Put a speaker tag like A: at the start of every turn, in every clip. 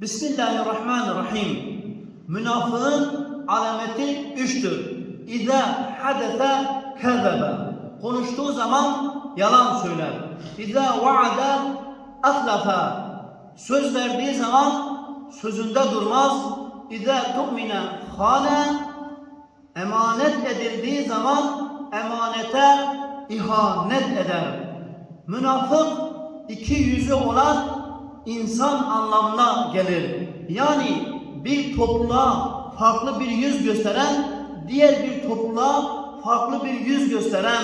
A: Bismillahirrahmanirrahim. Münafığın alameti üçtür. İza hadese kezebe. Konuştuğu zaman yalan söyler. İza vaada ahlafa. Söz verdiği zaman sözünde durmaz. İza tu'mine hane. Emanet edildiği zaman emanete ihanet eder. Münafık iki yüzü olan insan anlamına gelir. Yani bir topluluğa farklı bir yüz gösteren, diğer bir topluluğa farklı bir yüz gösteren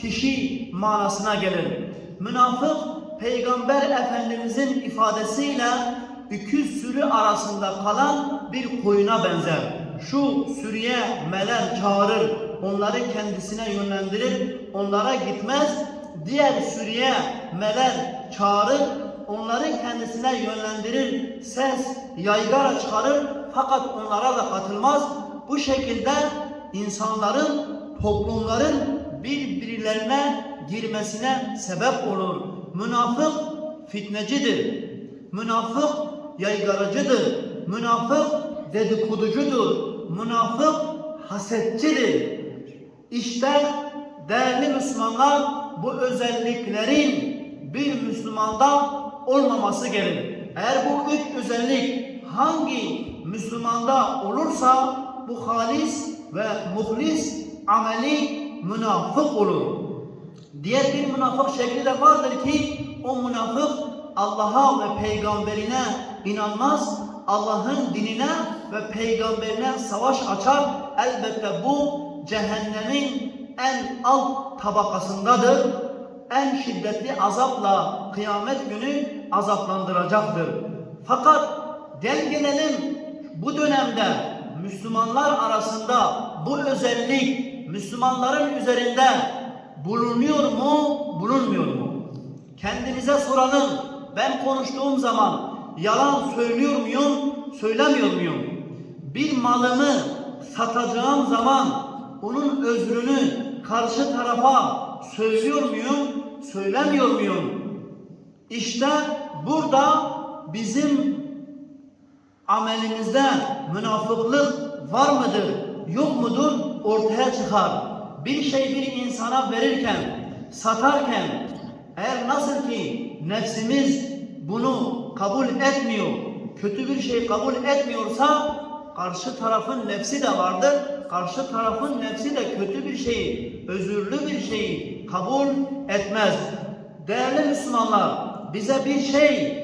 A: kişi manasına gelir. Münafık Peygamber Efendimizin ifadesiyle iki sürü arasında kalan bir koyuna benzer. Şu sürüye melek çağırır, onları kendisine yönlendirir, onlara gitmez. Diğer sürüye melek çağırır, onları kendisine yönlendirir, ses, yaygara çıkarır fakat onlara da katılmaz. Bu şekilde insanların, toplumların birbirlerine girmesine sebep olur. Münafık fitnecidir. Münafık yaygaracıdır. Münafık dedikoducudur. Münafık hasetçidir. İşte değerli Müslümanlar bu özelliklerin bir Müslümanda olmaması gerekir. Eğer bu üç özellik hangi Müslümanda olursa bu halis ve muhlis ameli münafık olur. Diğer bir münafık şekli de vardır ki o münafık Allah'a ve peygamberine inanmaz. Allah'ın dinine ve peygamberine savaş açar. Elbette bu cehennemin en alt tabakasındadır. En şiddetli azapla kıyamet günü azaplandıracaktır. Fakat gel gelelim bu dönemde Müslümanlar arasında bu özellik Müslümanların üzerinde bulunuyor mu, bulunmuyor mu? Kendinize soralım. Ben konuştuğum zaman yalan söylüyor muyum, söylemiyor muyum? Bir malımı satacağım zaman onun özrünü karşı tarafa söylüyor muyum, söylemiyor muyum? İşte burada bizim amelimizde münafıklık var mıdır, yok mudur ortaya çıkar. Bir şey bir insana verirken, satarken eğer nasıl ki nefsimiz bunu kabul etmiyor, kötü bir şey kabul etmiyorsa karşı tarafın nefsi de vardır. Karşı tarafın nefsi de kötü bir şeyi, özürlü bir şeyi kabul etmez. Değerli Müslümanlar, bize bir şey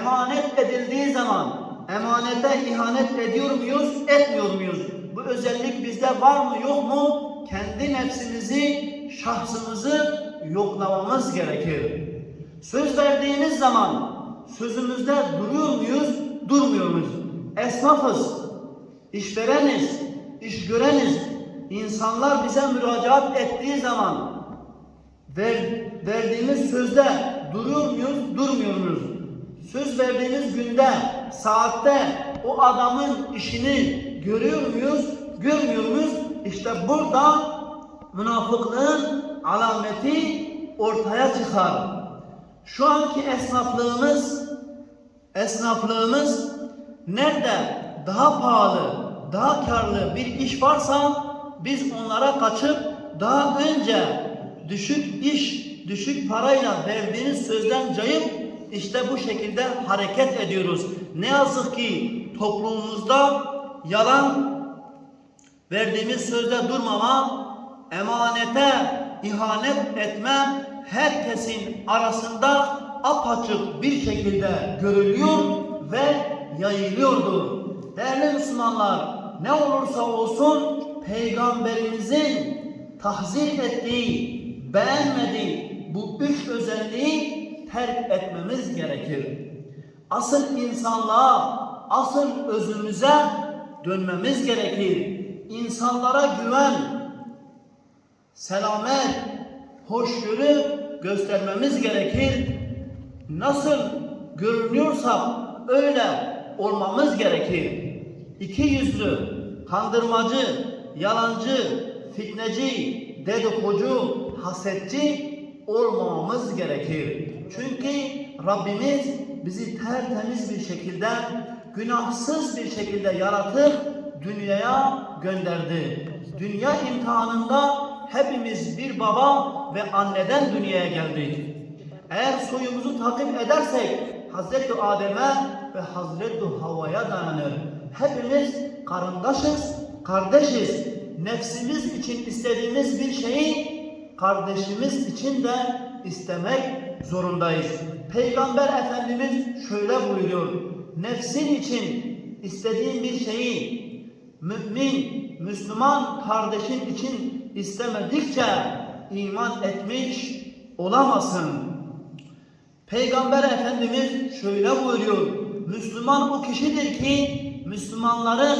A: emanet edildiği zaman emanete ihanet ediyor muyuz, etmiyor muyuz? Bu özellik bizde var mı, yok mu? Kendi nefsimizi, şahsımızı yoklamamız gerekir. Söz verdiğimiz zaman sözümüzde duruyor muyuz, durmuyor muyuz? Esnafız, işvereniz, iş göreniz. İnsanlar bize müracaat ettiği zaman ver, verdiğimiz sözde duruyor muyuz, durmuyor muyuz? Söz verdiğimiz günde, saatte o adamın işini görüyor muyuz, görmüyor muyuz? İşte burada münafıklığın alameti ortaya çıkar. Şu anki esnaflığımız, esnaflığımız nerede daha pahalı, daha karlı bir iş varsa biz onlara kaçıp daha önce düşük iş, düşük parayla verdiğiniz sözden cayıp işte bu şekilde hareket ediyoruz. Ne yazık ki toplumumuzda yalan verdiğimiz sözde durmama, emanete ihanet etme herkesin arasında apaçık bir şekilde görülüyor ve yayılıyordur. Değerli Müslümanlar, ne olursa olsun Peygamberimizin tahzir ettiği, beğenmediği bu üç özelliği terk etmemiz gerekir. Asıl insanlığa, asıl özümüze dönmemiz gerekir. İnsanlara güven, selamet, hoşgörü göstermemiz gerekir. Nasıl görünüyorsak öyle olmamız gerekir. İki yüzlü, kandırmacı, yalancı, fitneci, dedikodu, hasetçi olmamamız gerekir. Çünkü Rabbimiz bizi tertemiz bir şekilde, günahsız bir şekilde yaratıp dünyaya gönderdi. Dünya imtihanında hepimiz bir baba ve anneden dünyaya geldik. Eğer soyumuzu takip edersek Hazreti Adem'e ve Hazreti Havva'ya dayanır. Hepimiz karındaşız, kardeşiz. Nefsimiz için istediğimiz bir şeyi kardeşimiz için de istemek zorundayız. Peygamber Efendimiz şöyle buyuruyor. Nefsin için istediğin bir şeyi mümin, Müslüman kardeşin için istemedikçe iman etmiş olamazsın. Peygamber Efendimiz şöyle buyuruyor. Müslüman o kişidir ki Müslümanların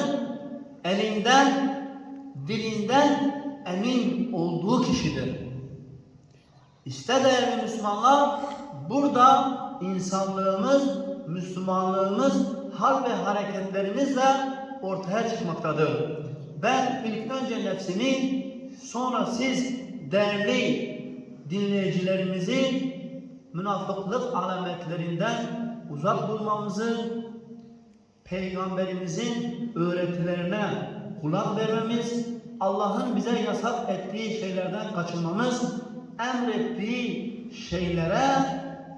A: elinden, dilinden emin olduğu kişidir. İşte değerli Müslümanlar burada insanlığımız, Müslümanlığımız hal ve hareketlerimizle ortaya çıkmaktadır. Ben ilk önce nefsimi sonra siz değerli dinleyicilerimizi münafıklık alametlerinden uzak durmamızı, Peygamberimizin öğretilerine kulak vermemiz, Allah'ın bize yasak ettiği şeylerden kaçınmamız, emrettiği şeylere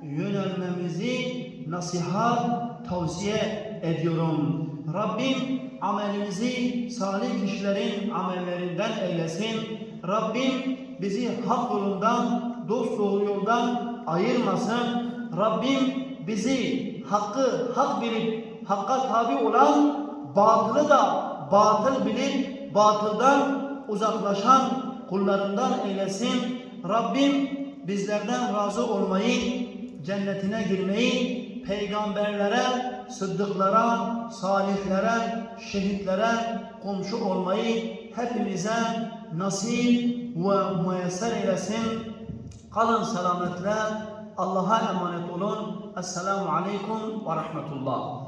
A: yönelmemizi nasihat, tavsiye ediyorum. Rabbim amelimizi salih kişilerin amellerinden eylesin. Rabbim bizi hak yolundan, dost doğru yoldan ayırmasın. Rabbim bizi hakkı hak bilip hakka tabi olan batılı da batıl bilip batıldan uzaklaşan kullarından eylesin. Rabbim bizlerden razı olmayı, cennetine girmeyi, peygamberlere, sıddıklara, salihlere, şehitlere komşu olmayı hepimize nasip ve müyesser eylesin. Kalın selametle Allah'a emanet olun. Esselamu Aleyküm ve Rahmetullah.